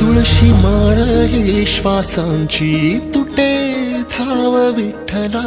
तुळशी माळ ही श्वासांची तुटे धाव विठ्ठला.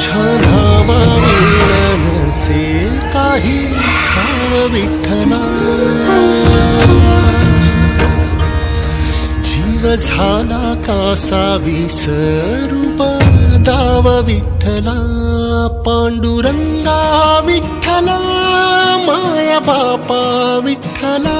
तुझ्या धावा नसे काही खाव विठ्ठला जीव झाला कासा विसरूप दाव विठ्ठला पांडुरंगा विठ्ठला माया बापा विठ्ठला।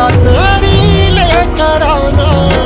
तेरा तेरी लेकर आना